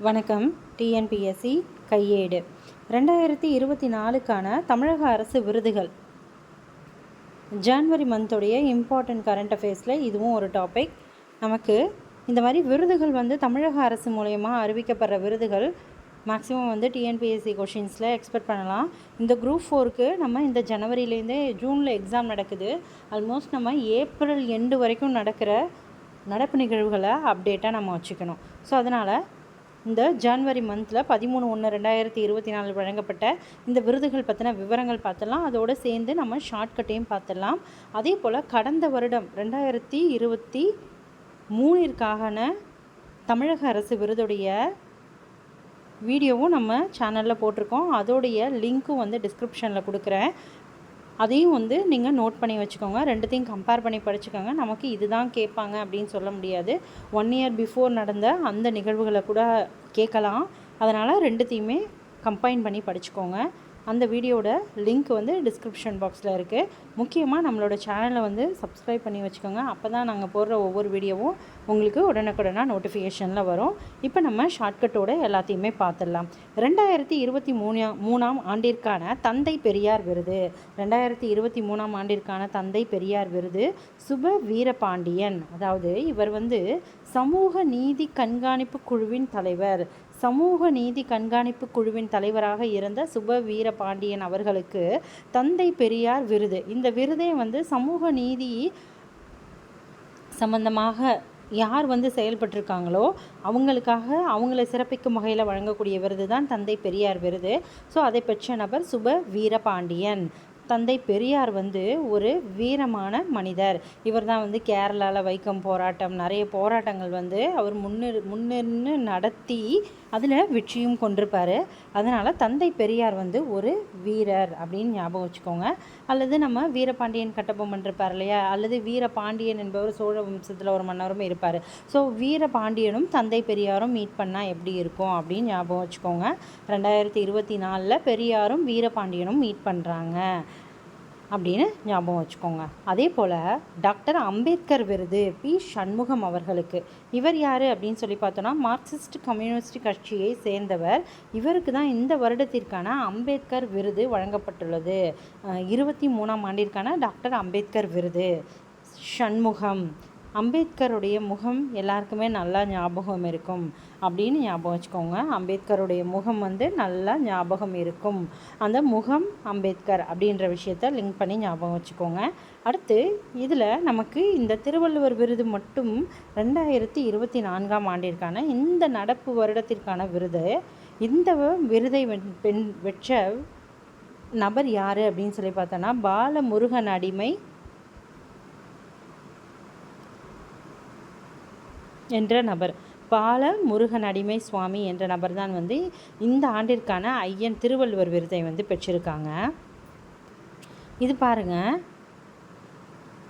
வணக்கம். டிஎன்பிஎஸ்சி கையேடு. ரெண்டாயிரத்தி இருபத்தி நாலுக்கான தமிழக அரசு விருதுகள். ஜான்வரி மந்தோடைய இம்பார்ட்டன்ட் கரண்ட் அஃபேர்ஸில் இதுவும் ஒரு டாபிக் நமக்கு இந்த மாதிரி விருதுகள் வந்து தமிழக அரசு மூலயமா அறிவிக்கப்படுற விருதுகள் மேக்ஸிமம் வந்து டிஎன்பிஎஸ்சி கொஷின்ஸில் எக்ஸ்பெக்ட் பண்ணலாம். இந்த குரூப் ஃபோருக்கு நம்ம இந்த ஜனவரியிலேருந்தே ஜூனில் எக்ஸாம் நடக்குது. ஆல்மோஸ்ட் நம்ம ஏப்ரல் எண்டு வரைக்கும் நடக்கிற நடப்பு நிகழ்வுகளை அப்டேட்டாக நம்ம வச்சுக்கணும். ஸோ அதனால் இந்த ஜான்வரி மந்தில் பதிமூணு ஒன்று ரெண்டாயிரத்தி இருபத்தி நாலு வழங்கப்பட்ட இந்த விருதுகள் பற்றின விவரங்கள் பார்த்துடலாம் அதோடு சேர்ந்து நம்ம ஷார்ட்கட்டையும் பார்த்துடலாம் அதே போல் கடந்த வருடம் ரெண்டாயிரத்தி இருபத்தி மூணிற்கான தமிழக அரசு விருதுடைய வீடியோவும் நம்ம சேனலில் போட்டிருக்கோம். அதோடைய லிங்க்கும் வந்து டிஸ்கிரிப்ஷனில் கொடுக்குறேன். அதையும் வந்து நீங்கள் நோட் பண்ணி வச்சுக்கோங்க. ரெண்டுத்தையும் கம்பேர் பண்ணி படிச்சுக்கோங்க. நமக்கு இதுதான் கேட்பாங்க அப்படின்னு சொல்ல முடியாது. ஒன் இயர் பிஃபோர் நடந்த அந்த நிகழ்வுகளை கூட கேட்கலாம். அதனால் ரெண்டுத்தையுமே கம்பைன் பண்ணி படிச்சுக்கோங்க. அந்த வீடியோட லிங்க் வந்து டிஸ்கிரிப்ஷன் பாக்ஸில் இருக்குது முக்கியமாக நம்மளோட சேனலை வந்து சப்ஸ்கிரைப் பண்ணி வச்சுக்கோங்க. அப்போ தான் நாங்கள் போடுற ஒவ்வொரு வீடியோவும் உங்களுக்கு உடனுக்குடனாக நோட்டிஃபிகேஷனில் வரும். இப்போ நம்ம ஷார்ட்கட்டோட எல்லாத்தையுமே பார்த்துடலாம் ரெண்டாயிரத்தி இருபத்தி மூணா மூணாம் ஆண்டிற்கான தந்தை பெரியார் விருது. ரெண்டாயிரத்தி இருபத்தி மூணாம் ஆண்டிற்கான தந்தை பெரியார் விருது சுப வீரபாண்டியன். அதாவது இவர் வந்து சமூக நீதி கண்காணிப்பு குழுவின் தலைவர். சமூக நீதி கண்காணிப்பு குழுவின் தலைவராக இருந்த சுப வீரபாண்டியன் அவர்களுக்கு தந்தை பெரியார் விருது. இந்த விருதை வந்து சமூக நீதி சம்பந்தமாக யார் வந்து செயல்பட்டிருக்காங்களோ அவங்களுக்காக அவங்கள சிறப்பிக்கும் வகையில் வழங்கக்கூடிய விருது தான் தந்தை பெரியார் விருது. ஸோ அதை பெற்ற நபர் சுப வீரபாண்டியன் தந்தை பெரியார் வந்து ஒரு வீரமான மனிதர். இவர் தான் வந்து கேரளாவில் வைக்கம் போராட்டம் நிறைய போராட்டங்கள் வந்து அவர் முன்னிறு முன்னின்று நடத்தி அதில் வெற்றியும் கொண்டிருப்பார். அதனால் தந்தை பெரியார் வந்து ஒரு வீரர் அப்படின்னு ஞாபகம் வச்சுக்கோங்க. அல்லது நம்ம வீரபாண்டியன் கட்டபொம்மன் இருப்பார் இல்லையா? அல்லது வீரபாண்டியன் என்பவர் சோழ வம்சத்தில் ஒரு மன்னரும் இருப்பார். ஸோ வீரபாண்டியனும் தந்தை பெரியாரும் மீட் பண்ணால் எப்படி இருக்கும் அப்படின்னு ஞாபகம் வச்சுக்கோங்க. ரெண்டாயிரத்தி இருபத்தி நாலில் பெரியாரும் வீரபாண்டியனும் மீட் பண்ணுறாங்க அப்படின்னு ஞாபகம் வச்சுக்கோங்க. அதே போல் டாக்டர் அம்பேத்கர் விருது பி. சண்முகம் அவர்களுக்கு. இவர் யார் அப்படின்னு சொல்லி பார்த்தோன்னா மார்க்சிஸ்ட் கம்யூனிஸ்ட் கட்சியை சேர்ந்தவர். இவருக்கு தான் இந்த வருடத்திற்கான அம்பேத்கர் விருது வழங்கப்பட்டுள்ளது. இருபத்தி மூணாம் ஆண்டிற்கான டாக்டர் அம்பேத்கர் விருது. சண்முகம். அம்பேத்கருடைய முகம் எல்லாருக்குமே நல்லா ஞாபகம் இருக்கும் அப்படின்னு ஞாபகம் வச்சுக்கோங்க. அம்பேத்கருடைய முகம் வந்து நல்லா ஞாபகம் இருக்கும். அந்த முகம் அம்பேத்கர் அப்படின்ற விஷயத்த லிங்க் பண்ணி ஞாபகம் வச்சுக்கோங்க. அடுத்து இதில் நமக்கு இந்த திருவள்ளுவர் விருது மட்டும் ரெண்டாயிரத்தி இருபத்தி நான்காம் ஆண்டிற்கான இந்த நடப்பு வருடத்திற்கான விருது. இந்த விருதை பெண் பெற்ற நபர் யார் அப்படின்னு சொல்லி பார்த்தோன்னா பாலமுருகன் அடிமை என்ற நபர். பால முருகன் அடிமை சுவாமி என்ற நபர் தான் வந்து இந்த ஆண்டிற்கான ஐயன் திருவள்ளுவர் விருதை வந்து பெற்றிருக்காங்க. இது பாருங்க.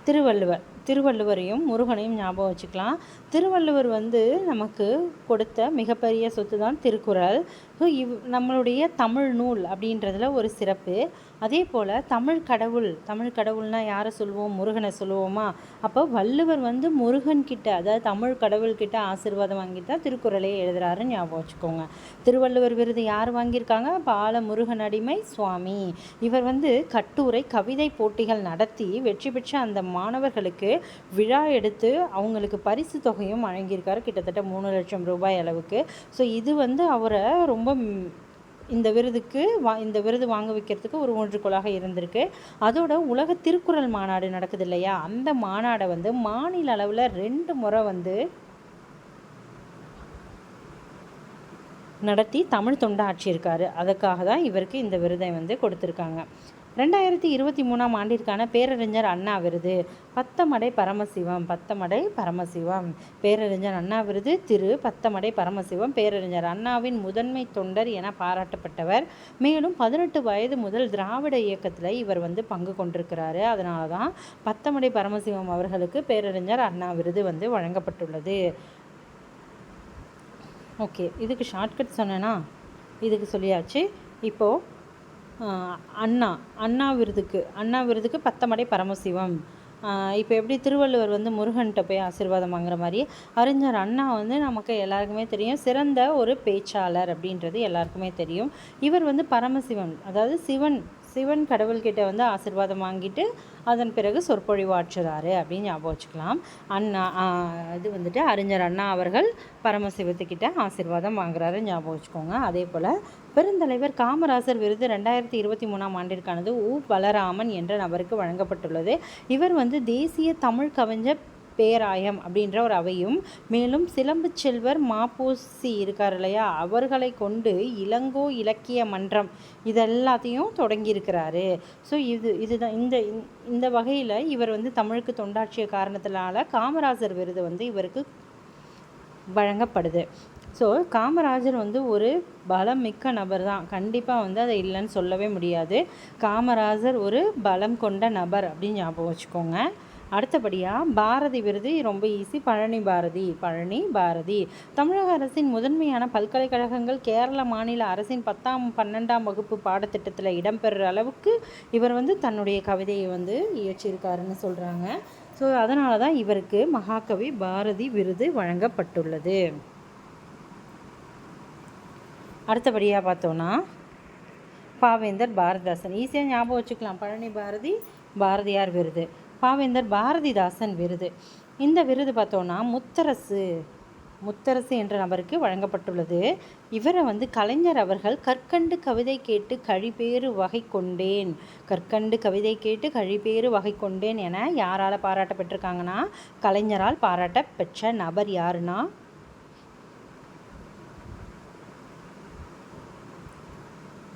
திருவள்ளுவர் திருவள்ளுவரையும் முருகனையும் ஞாபகம் வச்சுக்கலாம். திருவள்ளுவர் வந்து நமக்கு கொடுத்த மிகப்பெரிய சொத்து தான் திருக்குறள். இவ் நம்மளுடைய தமிழ் நூல் அப்படின்றதுல ஒரு சிறப்பு. அதே போல் தமிழ் கடவுள் தமிழ் கடவுள்னால் யாரை சொல்லுவோம்? முருகனை சொல்லுவோமா? அப்போ வள்ளுவர் வந்து முருகன்கிட்ட அதாவது தமிழ் கடவுள்கிட்ட ஆசீர்வாதம் வாங்கிட்டு தான் திருக்குறளையே எழுதுறாரு ஞாபகம் வச்சுக்கோங்க. திருவள்ளுவர் விருது யார் வாங்கியிருக்காங்க? பால முருகன் அடிமை சுவாமி. இவர் வந்து கட்டுரை கவிதை போட்டிகள் நடத்தி வெற்றி பெற்ற அந்த மாணவர்களுக்கு விழா எடுத்து அவங்களுக்கு பரிசு தொகையும் வழங்கியிருக்காரு. கிட்டத்தட்ட மூணு லட்சம் ரூபாய் அளவுக்கு. ஸோ இது வந்து அவரை ரொம்ப இந்த விருதுக்கு வா இந்த விருது வாங்க வைக்கிறதுக்கு ஒரு ஒன்றுகோலாக இருந்திருக்கு. அதோட உலக திருக்குறள் மாநாடு நடக்குது இல்லையா? அந்த மாநாடை வந்து மாநில அளவில் ரெண்டு முறை வந்து நடத்தி தமிழ் தொண்டாற்றியிருக்காரு அதுக்காக தான் இவருக்கு இந்த விருதை வந்து கொடுத்துருக்காங்க. ரெண்டாயிரத்தி இருபத்தி மூணாம் ஆண்டிற்கான பேரறிஞர் அண்ணா விருது. பத்தமடை பரமசிவம் பத்தமடை பரமசிவம். பேரறிஞர் அண்ணா விருது திரு பத்தமடை பரமசிவம். பேரறிஞர் அண்ணாவின் முதன்மை தொண்டர் என பாராட்டப்பட்டவர். மேலும் பதினெட்டு வயது முதல் திராவிட இயக்கத்தில் இவர் வந்து பங்கு கொண்டிருக்கிறாரு. அதனால தான் பத்தமடை பரமசிவம் அவர்களுக்கு பேரறிஞர் அண்ணா விருது வந்து வழங்கப்பட்டுள்ளது. ஓகே இதுக்கு ஷார்ட்கட் சொன்னேன்னா இதுக்கு சொல்லியாச்சு. இப்போது அண்ணா அண்ணா விருதுக்கு அண்ணா விருதுக்கு பத்தமடை பரமசிவம். இப்போ எப்படி திருவள்ளுவர் வந்து முருகன்கிட்ட போய் ஆசீர்வாதம் வாங்குற மாதிரி அறிஞர் அண்ணா வந்து நமக்கு எல்லாருக்குமே தெரியும். சிறந்த ஒரு பேச்சாளர் அப்படின்றது எல்லாருக்குமே தெரியும். இவர் வந்து பரமசிவன் அதாவது சிவன் சிவன் கடவுள்கிட்ட வந்து ஆசிர்வாதம் வாங்கிட்டு அதன் பிறகு சொற்பொழிவாற்றுறாரு அப்படின்னு ஞாபகம் வச்சுக்கலாம். அண்ணா இது வந்துட்டு அறிஞர் அண்ணா அவர்கள் பரமசிவத்துக்கிட்ட ஆசிர்வாதம் வாங்குறாரு ஞாபகம் வச்சுக்கோங்க. அதே போல் பெருந்தலைவர் காமராசர் விருது ரெண்டாயிரத்தி இருபத்தி மூணாம் ஆண்டிற்கானது உ. பலராமன் என்ற நபருக்கு வழங்கப்பட்டுள்ளது. இவர் வந்து தேசிய தமிழ் கவிஞர் பேராயம் அப்படின்ற ஒரு அவையும். மேலும் சிலம்பு செல்வர் மாப்போசி இருக்கார் இல்லையா? அவர்களை கொண்டு இளங்கோ இலக்கிய மன்றம் இதெல்லாத்தையும் தொடங்கியிருக்கிறாரு. ஸோ இது இதுதான் இந்த இந்த வகையில் இவர் வந்து தமிழுக்கு தொண்டாற்றிய காரணத்தினால காமராஜர் விருது வந்து இவருக்கு வழங்கப்படுது. ஸோ காமராஜர் வந்து ஒரு பலம் மிக்க நபர் தான். கண்டிப்பாக வந்து அதை இல்லைன்னு சொல்லவே முடியாது. காமராஜர் ஒரு பலம் கொண்ட நபர் அப்படின்னு ஞாபகம் வச்சுக்கோங்க. அடுத்தபடியாக பாரதி விருது ரொம்ப ஈஸி பழனி பாரதி பழனி பாரதி. தமிழக அரசின் முதன்மையான பல்கலைக்கழகங்கள் கேரள மாநில அரசின் பத்தாம் பன்னெண்டாம் வகுப்பு பாடத்திட்டத்தில் இடம்பெறுற அளவுக்கு இவர் வந்து தன்னுடைய கவிதையை வந்து இயற்றியிருக்காருன்னு சொல்கிறாங்க ஸோ அதனால தான் இவருக்கு மகாகவி பாரதி விருது வழங்கப்பட்டுள்ளது. அடுத்தபடியாக பார்த்தோன்னா பாவேந்தர் பாரதிதாசன். ஈஸியாக ஞாபகம் வச்சுக்கலாம். பழனி பாரதி பாரதியார் விருது. பாவேந்தர் பாரதிதாசன் விருது. இந்த விருது பார்த்தோன்னா முத்தரசு முத்தரசு என்ற நபருக்கு வழங்கப்பட்டுள்ளது. இவரை வந்து கலைஞர் அவர்கள் கற்கண்டு கவிதை கேட்டு கழிபேறு வகை கொண்டேன். கற்கண்டு கவிதை கேட்டு கழிப்பேறு வகை கொண்டேன் என யாரால் பாராட்ட பெற்றிருக்காங்கன்னா கலைஞரால் பாராட்ட பெற்ற நபர் யாருன்னா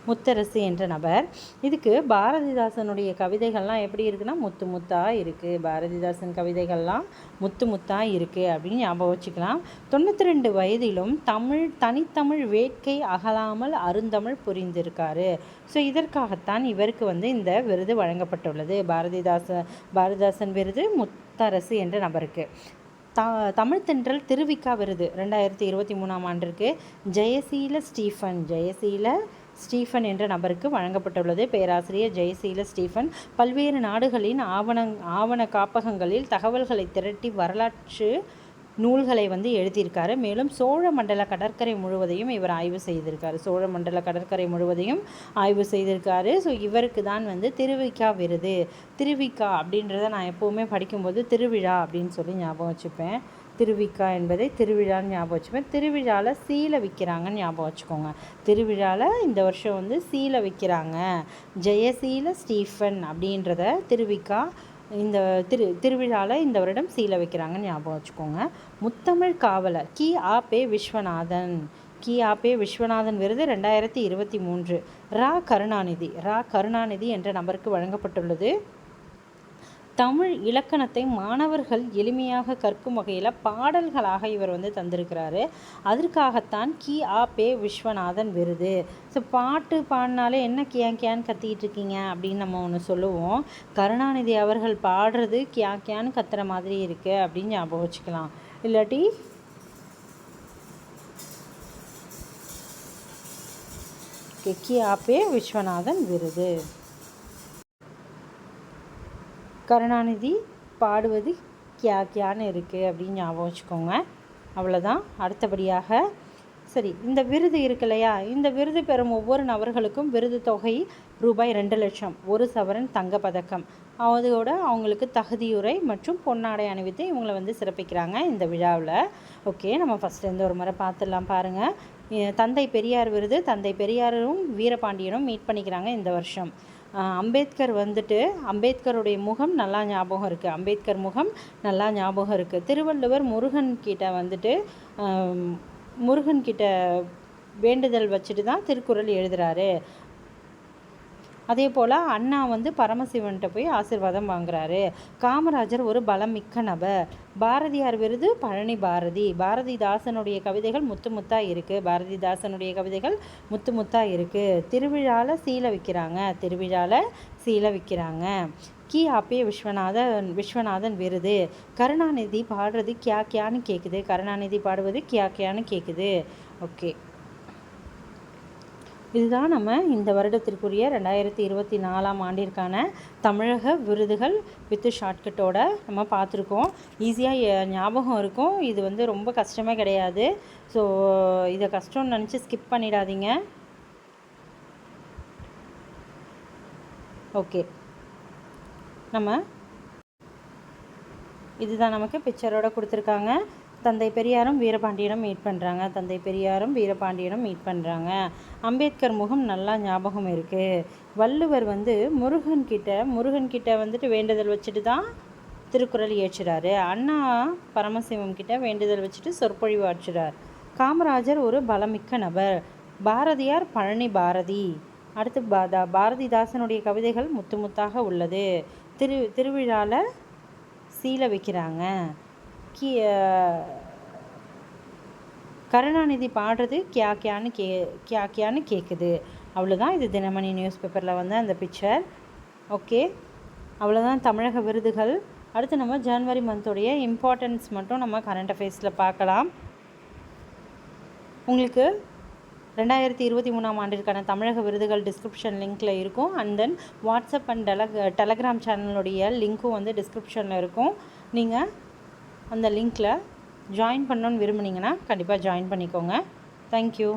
முத்தரசு என்ற நபர். இதுக்கு பாரதிதாசனுடைய கவிதைகள்லாம் எப்படி இருக்குன்னா முத்து முத்தாக இருக்குது பாரதிதாசன் கவிதைகள்லாம் முத்து முத்தாக இருக்குது அப்படின்னு ஞாபகம் வச்சுக்கலாம். தொண்ணூற்றி ரெண்டு வயதிலும் தமிழ் தனித்தமிழ் வேட்கை அகலாமல் அருந்தமிழ் புரிந்திருக்காரு. ஸோ இதற்காகத்தான் இவருக்கு வந்து இந்த விருது வழங்கப்பட்டுள்ளது. பாரதிதாச பாரதிதாசன் விருது முத்தரசு என்ற நபருக்கு. த தமிழ் தென்றல் திருவிக்கா விருது ரெண்டாயிரத்தி இருபத்தி மூணாம் ஆண்டிற்கு. ஜெயசீல ஸ்டீஃபன் ஜெயசீல ஸ்டீஃபன் என்ற நபருக்கு வழங்கப்பட்டுள்ளது. பேராசிரியர் ஜெயசீல ஸ்டீஃபன் பல்வேறு நாடுகளின் ஆவண ஆவண காப்பகங்களில் தகவல்களை திரட்டி வரலாற்று நூல்களை வந்து எழுதியிருக்காரு. மேலும் சோழ மண்டல கடற்கரை முழுவதையும் இவர் ஆய்வு செய்திருக்காரு. சோழ மண்டல கடற்கரை முழுவதையும் ஆய்வு செய்திருக்காரு. ஸோ இவருக்கு தான் வந்து திருவிக்கா விருது. திருவிக்கா அப்படின்றத நான் எப்போவுமே படிக்கும்போது திருவிழா அப்படின்னு சொல்லி ஞாபகம் வச்சுப்பேன். திருவிக்கா என்பதை திருவிழான்னு ஞாபகம் வச்சுப்பேன். திருவிழாவில் சீலை விற்கிறாங்கன்னு ஞாபகம் வச்சுக்கோங்க. திருவிழாவில் இந்த வருஷம் வந்து சீலை விற்கிறாங்க ஜெயசீல ஸ்டீஃபன் அப்படின்றத திருவிக்கா இந்த திரு திருவிழாவில் இந்த வருடம் சீலை வைக்கிறாங்கன்னு ஞாபகம் வச்சுக்கோங்க. முத்தமிழ் காவலர் கி. ஆ. பே. விஸ்வநாதன். கி. ஆ. பே. விஸ்வநாதன் விருது ரெண்டாயிரத்தி இருபத்தி மூன்று. ரா. கருணாநிதி. ரா. கருணாநிதி என்ற நபருக்கு வழங்கப்பட்டுள்ளது. தமிழ் இலக்கணத்தை மாணவர்கள் எளிமையாக கற்கும் வகையில் பாடல்களாக இவர் வந்து தந்திருக்கிறாரு. அதற்காகத்தான் கி. ஆ. பே. விஸ்வநாதன் விருது. ஸோ பாட்டு பாடினாலே என்ன கியான் கியான் கத்திக்கிட்டு இருக்கீங்க அப்படின்னு நம்ம ஒன்று சொல்லுவோம். கருணாநிதி அவர்கள் பாடுறது கியா கியான்னு கத்துற மாதிரி இருக்குது அப்படின்னு ஞாபகம் வச்சுக்கலாம். இல்லாட்டி கி. ஆப்பே விஸ்வநாதன் விருது. கருணாநிதி பாடுவது கியா கியான்னு இருக்குது அப்படின்னு ஞாபகம் வச்சுக்கோங்க. அவ்வளோதான் அடுத்தபடியாக சரி இந்த விருது இருக்கு இல்லையா? இந்த விருது பெறும் ஒவ்வொரு நபர்களுக்கும் விருது தொகை ரூபாய் ரெண்டு லட்சம். ஒரு சவரன் தங்க பதக்கம் அதோட அவங்களுக்கு தகுதியுரை மற்றும் பொன்னாடை அணிவித்து இவங்களை வந்து சிறப்பிக்கிறாங்க இந்த விழாவில். ஓகே நம்ம ஃபஸ்ட்லேருந்து ஒரு முறை பார்த்துடலாம் பாருங்கள் தந்தை பெரியார் விருது. தந்தை பெரியாரும் வீரபாண்டியனும் மீட் பண்ணிக்கிறாங்க இந்த வருஷம். அம்பேத்கர் வந்துட்டு அம்பேத்கருடைய முகம் நல்லா ஞாபகம் இருக்குது அம்பேத்கர் முகம் நல்லா ஞாபகம் இருக்குது திருவள்ளுவர் முருகன் கிட்ட வந்துட்டு முருகன் கிட்ட வேண்டுதல் வச்சுட்டு தான் திருக்குறள் எழுதுகிறாரு அதே போல் அண்ணா வந்து பரமசிவன்கிட்ட போய் ஆசிர்வாதம் வாங்குறாரு. காமராஜர் ஒரு பலம் மிக்க நபர். பாரதியார் விருது பழனி பாரதி. பாரதிதாசனுடைய கவிதைகள் முத்து முத்தாக இருக்குது பாரதிதாசனுடைய கவிதைகள் முத்து முத்தாக இருக்குது திருவிழாவில் சீலை விற்கிறாங்க திருவிழாவில் சீலை விற்கிறாங்க கி. ஆப்பே விஸ்வநாதன் விஸ்வநாதன் விருது. கருணாநிதி பாடுறது கியா கியான்னு கேட்குது கருணாநிதி பாடுவது கியா கியான்னு கேட்குது ஓகே. இதுதான் நம்ம இந்த வருடத்திற்குரிய ரெண்டாயிரத்தி இருபத்தி நாலாம் ஆண்டிற்கான தமிழக விருதுகள் வித்து ஷார்ட்கட்டோட நம்ம பார்த்துருக்கோம். ஈஸியாக ஞாபகம் இருக்கும். இது வந்து ரொம்ப கஷ்டமே கிடையாது. ஸோ இதை கஷ்டம்னு நினச்சி ஸ்கிப் பண்ணிடாதீங்க. ஓகே. நம்ம இதுதான் நமக்கு பிக்சரோட கொடுத்துருக்காங்க. தந்தை பெரியாரும் வீரபாண்டியனும் மீட் பண்ணுறாங்க தந்தை பெரியாரும் வீரபாண்டியனும் மீட் பண்ணுறாங்க அம்பேத்கர் முகம் நல்லா ஞாபகம் இருக்குது வள்ளுவர் வந்து முருகன்கிட்ட முருகன்கிட்ட வந்துட்டு வேண்டுதல் வச்சுட்டு தான் திருக்குறள் இயற்றுறாரு. அண்ணா பரமசிவம் கிட்ட வேண்டுதல் வச்சுட்டு சொற்பொழிவு ஆற்றுறார். காமராஜர் ஒரு பலமிக்க நபர். பாரதியார் பழனி பாரதி. அடுத்து பாதா பாரதிதாசனுடைய கவிதைகள் முத்து முத்தாக உள்ளது. திரு திருவிழாவில் சீலை வைக்கிறாங்க. கீ கருணாநிதி பாடுறது கியா கியான்னு கே கியா கியான்னு கேட்குது அவ்வளோதான் இது தினமணி நியூஸ் பேப்பரில் வந்து அந்த பிக்சர். ஓகே. அவ்வளோதான் தமிழக விருதுகள். அடுத்து நம்ம ஜனவரி மந்தோடைய இம்பார்ட்டன்ஸ் மட்டும் நம்ம கரண்ட் அஃபேர்ஸில் பார்க்கலாம். உங்களுக்கு ரெண்டாயிரத்தி இருபத்தி மூணாம் ஆண்டிற்கான தமிழக விருதுகள் டிஸ்கிரிப்ஷன் லிங்க்கில் இருக்கும். அண்ட் தென் வாட்ஸ்அப் அண்ட் டெலக் டெலகிராம் சேனலுடைய லிங்க்கும் வந்து டிஸ்கிரிப்ஷனில் இருக்கும். நீங்கள் அந்த லிங்க்கில் ஜாயின் பண்ணணுன்னு விரும்புனீங்கன்னா கண்டிப்பாக ஜாயின் பண்ணிக்கோங்க. தேங்க்யூ